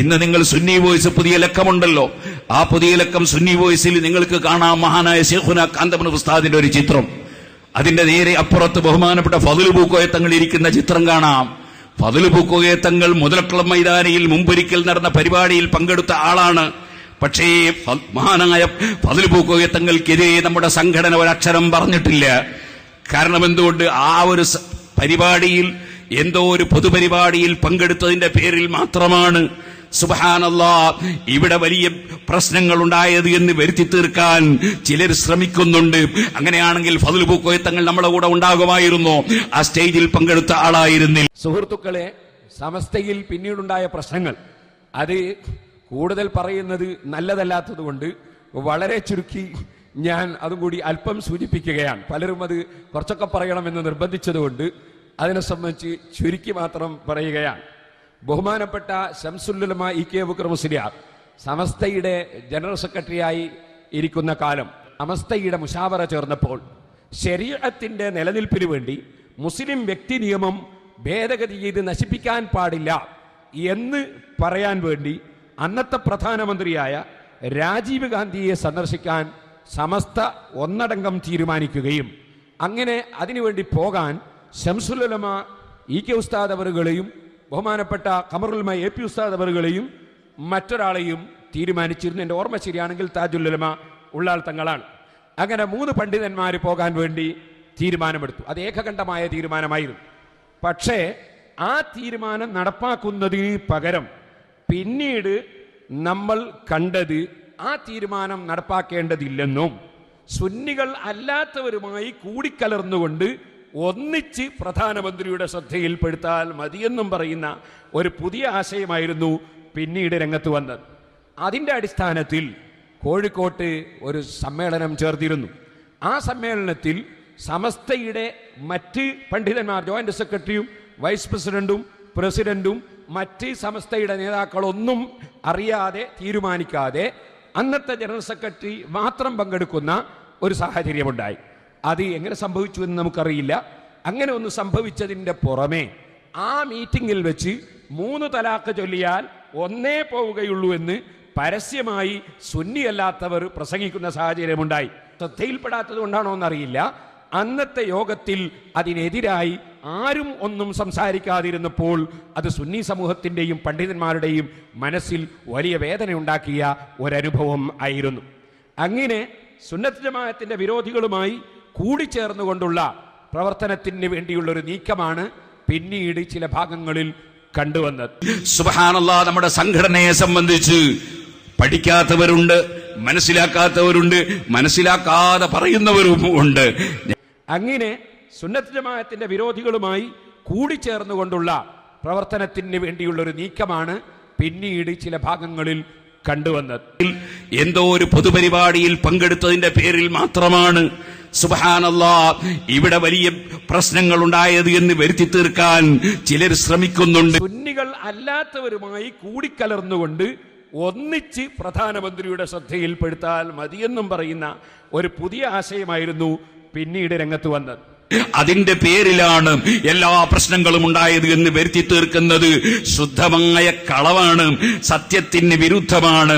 ഇന്ന് നിങ്ങൾ സുന്നി വോയിസ് പുതിയ ലക്കമുണ്ടല്ലോ. ആ പുതിയ ലക്കം സുന്നി വോയിസിൽ നിങ്ങൾക്ക് കാണാം മഹാനായ ഷെയ്ഖുന കാന്തമൻ ഉസ്താദിന്റെ ഒരു ചിത്രം. അതിന്റെ നേരെ അപ്പുറത്ത് ബഹുമാനപ്പെട്ട ഫതുൽ പൂക്കോയ തങ്ങൾ ഇരിക്കുന്ന ചിത്രം കാണാം. ഫതുൽ പൂക്കോയ തങ്ങൾ മുതലക്കുളം മൈതാനിയിൽ മുമ്പൊരിക്കൽ നടന്ന പരിപാടിയിൽ പങ്കെടുത്ത ആളാണ്. പക്ഷേ മഹാനായ ഫതുൽ പൂക്കോയ തങ്ങൾക്കെതിരെ നമ്മുടെ സംഘടന ഒരക്ഷരം പറഞ്ഞിട്ടില്ല. കാരണം എന്തുകൊണ്ട് ആ ഒരു പരിപാടിയിൽ എന്തോ ഒരു പൊതുപരിപാടിയിൽ പങ്കെടുത്തതിന്റെ പേരിൽ മാത്രമാണ് സുബഹാനല്ലാ ഇവിടെ വലിയ പ്രശ്നങ്ങൾ ഉണ്ടായത് എന്ന് വരുത്തി തീർക്കാൻ ചിലർ ശ്രമിക്കുന്നുണ്ട്. അങ്ങനെയാണെങ്കിൽ ഫതിൽ പൂക്കോയ തങ്ങൾ നമ്മുടെ കൂടെ ഉണ്ടാകുമായിരുന്നു. ആ സ്റ്റേജിൽ പങ്കെടുത്ത ആളായിരുന്നില്ല. സുഹൃത്തുക്കളെ സമസ്തയിൽ പിന്നീടുണ്ടായ പ്രശ്നങ്ങൾ. അത് കൂടുതൽ പറയുന്നത് നല്ലതല്ലാത്തതുകൊണ്ട് വളരെ ചുരുക്കി ഞാൻ അതും കൂടി അല്പം സൂചിപ്പിക്കുകയാണ്. പലരും അത് കുറച്ചൊക്കെ പറയണമെന്ന് നിർബന്ധിച്ചതുകൊണ്ട് അതിനെ സംബന്ധിച്ച് ചുരുക്കി മാത്രം പറയുകയാണ്. ബഹുമാനപ്പെട്ട ശംസുല്ലുലമ ഇ കെ ബുക്കർ സമസ്തയുടെ ജനറൽ സെക്രട്ടറിയായി ഇരിക്കുന്ന കാലം സമസ്തയുടെ മുഷാവറ ചേർന്നപ്പോൾ ശരീരത്തിന്റെ നിലനിൽപ്പിന് വേണ്ടി മുസ്ലിം വ്യക്തി നിയമം ഭേദഗതി ചെയ്ത് നശിപ്പിക്കാൻ പാടില്ല എന്ന് പറയാൻ വേണ്ടി അന്നത്തെ പ്രധാനമന്ത്രിയായ രാജീവ് ഗാന്ധിയെ സന്ദർശിക്കാൻ സമസ്ത ഒന്നടങ്കം തീരുമാനിക്കുകയും അങ്ങനെ അതിനുവേണ്ടി പോകാൻ ശംസുലമ ഇ കെ ഉസ്താദ് അവറുകളെയും ബഹുമാനപ്പെട്ട കമറുൽമ എ പി ഉസ്താദ് അവറുകളെയും മറ്റൊരാളെയും തീരുമാനിച്ചിരുന്നു. എന്റെ ഓർമ്മ ശരിയാണെങ്കിൽ താജുല്ലുലമ ഉള്ളാൾ തങ്ങളാണ്. അങ്ങനെ മൂന്ന് പണ്ഡിതന്മാർ പോകാൻ വേണ്ടി തീരുമാനമെടുത്തു. അത് ഏകകണ്ഠമായ തീരുമാനമായിരുന്നു. പക്ഷേ ആ തീരുമാനം നടപ്പാക്കുന്നതിന് പകരം പിന്നീട് നമ്മൾ കണ്ടത് ആ തീരുമാനം നടപ്പാക്കേണ്ടതില്ലെന്നും സുന്നികൾ അല്ലാത്തവരുമായി കൂടിക്കലർന്നുകൊണ്ട് ഒന്നിച്ച് പ്രധാനമന്ത്രിയുടെ ശ്രദ്ധയിൽപ്പെടുത്താൽ മതിയെന്നും പറയുന്ന ഒരു പുതിയ ആശയമായിരുന്നു പിന്നീട് രംഗത്ത് വന്നത്. അതിന്റെ അടിസ്ഥാനത്തിൽ കോഴിക്കോട്ട് ഒരു സമ്മേളനം ചേർത്തിരുന്നു. ആ സമ്മേളനത്തിൽ സമസ്തയുടെ മറ്റ് പണ്ഡിതന്മാർ ജോയിന്റ് സെക്രട്ടറിയും വൈസ് പ്രസിഡന്റും പ്രസിഡന്റും മറ്റ് സമസ്തയുടെ നേതാക്കളൊന്നും അറിയാതെ തീരുമാനിക്കാതെ അന്നത്തെ ജനറൽ സെക്രട്ടറി മാത്രം പങ്കെടുക്കുന്ന ഒരു സാഹചര്യമുണ്ടായി. അത് എങ്ങനെ സംഭവിച്ചു എന്ന് നമുക്കറിയില്ല. അങ്ങനെ ഒന്ന് സംഭവിച്ചതിന്റെ പുറമേ ആ മീറ്റിംഗിൽ വെച്ച് മൂന്ന് തലാക്ക് ചൊല്ലിയാൽ ഒന്നേ പോവുകയുള്ളൂ എന്ന് പരസ്യമായി സുന്നിയല്ലാത്തവർ പ്രസംഗിക്കുന്ന സാഹചര്യമുണ്ടായി. ശ്രദ്ധയിൽപ്പെടാത്തത് കൊണ്ടാണോ എന്നറിയില്ല. അന്നത്തെ യോഗത്തിൽ അതിനെതിരായി ആരും ഒന്നും സംസാരിക്കാതിരുന്നപ്പോൾ അത് സുന്നി സമൂഹത്തിന്റെയും പണ്ഡിതന്മാരുടെയും മനസ്സിൽ വലിയ വേദന ഉണ്ടാക്കിയ ഒരനുഭവം ആയിരുന്നു. അങ്ങനെ സുന്നത്ത് ജമാഅത്തിന്റെ വിരോധികളുമായി കൂടിച്ചേർന്നുകൊണ്ടുള്ള പ്രവർത്തനത്തിന് വേണ്ടിയുള്ള ഒരു നീക്കമാണ് പിന്നീട് ചില ഭാഗങ്ങളിൽ കണ്ടുവന്നത്. സുബാനുള്ള നമ്മുടെ സംഘടനയെ സംബന്ധിച്ച് പഠിക്കാത്തവരുണ്ട് മനസ്സിലാക്കാത്തവരുണ്ട് മനസ്സിലാക്കാതെ പറയുന്നവരും ഉണ്ട്. അങ്ങനെ സുന്നത്ത് ജമാഅത്തിന്റെ വിരോധികളുമായി കൂടിച്ചേർന്നുകൊണ്ടുള്ള പ്രവർത്തനത്തിന് വേണ്ടിയുള്ള ഒരു നീക്കമാണ് പിന്നീട് ചില ഭാഗങ്ങളിൽ കണ്ടുവന്നത്. എന്തോ ഒരു പൊതുപരിപാടിയിൽ പങ്കെടുത്തതിന്റെ പേരിൽ മാത്രമാണ് സുബഹാനല്ലാ ഇവിടെ വലിയ പ്രശ്നങ്ങൾ ഉണ്ടായത് എന്ന് വരുത്തി തീർക്കാൻ ചിലർ ശ്രമിക്കുന്നുണ്ട്. സുന്നികൾ അല്ലാത്തവരുമായി കൂടിക്കലർന്നുകൊണ്ട് ഒന്നിച്ച് പ്രധാനമന്ത്രിയുടെ ശ്രദ്ധയിൽപ്പെടുത്താൽ മതിയെന്നും പറയുന്ന ഒരു പുതിയ ആശയമായിരുന്നു പിന്നീട് രംഗത്ത് വന്നത്. അതിന്റെ പേരിലാണ് എല്ലാ പ്രശ്നങ്ങളും ഉണ്ടായത് എന്ന് വരുത്തി തീർക്കുന്നത്. ശുദ്ധമായ കളവാണ്. സത്യത്തിന് വിരുദ്ധമാണ്.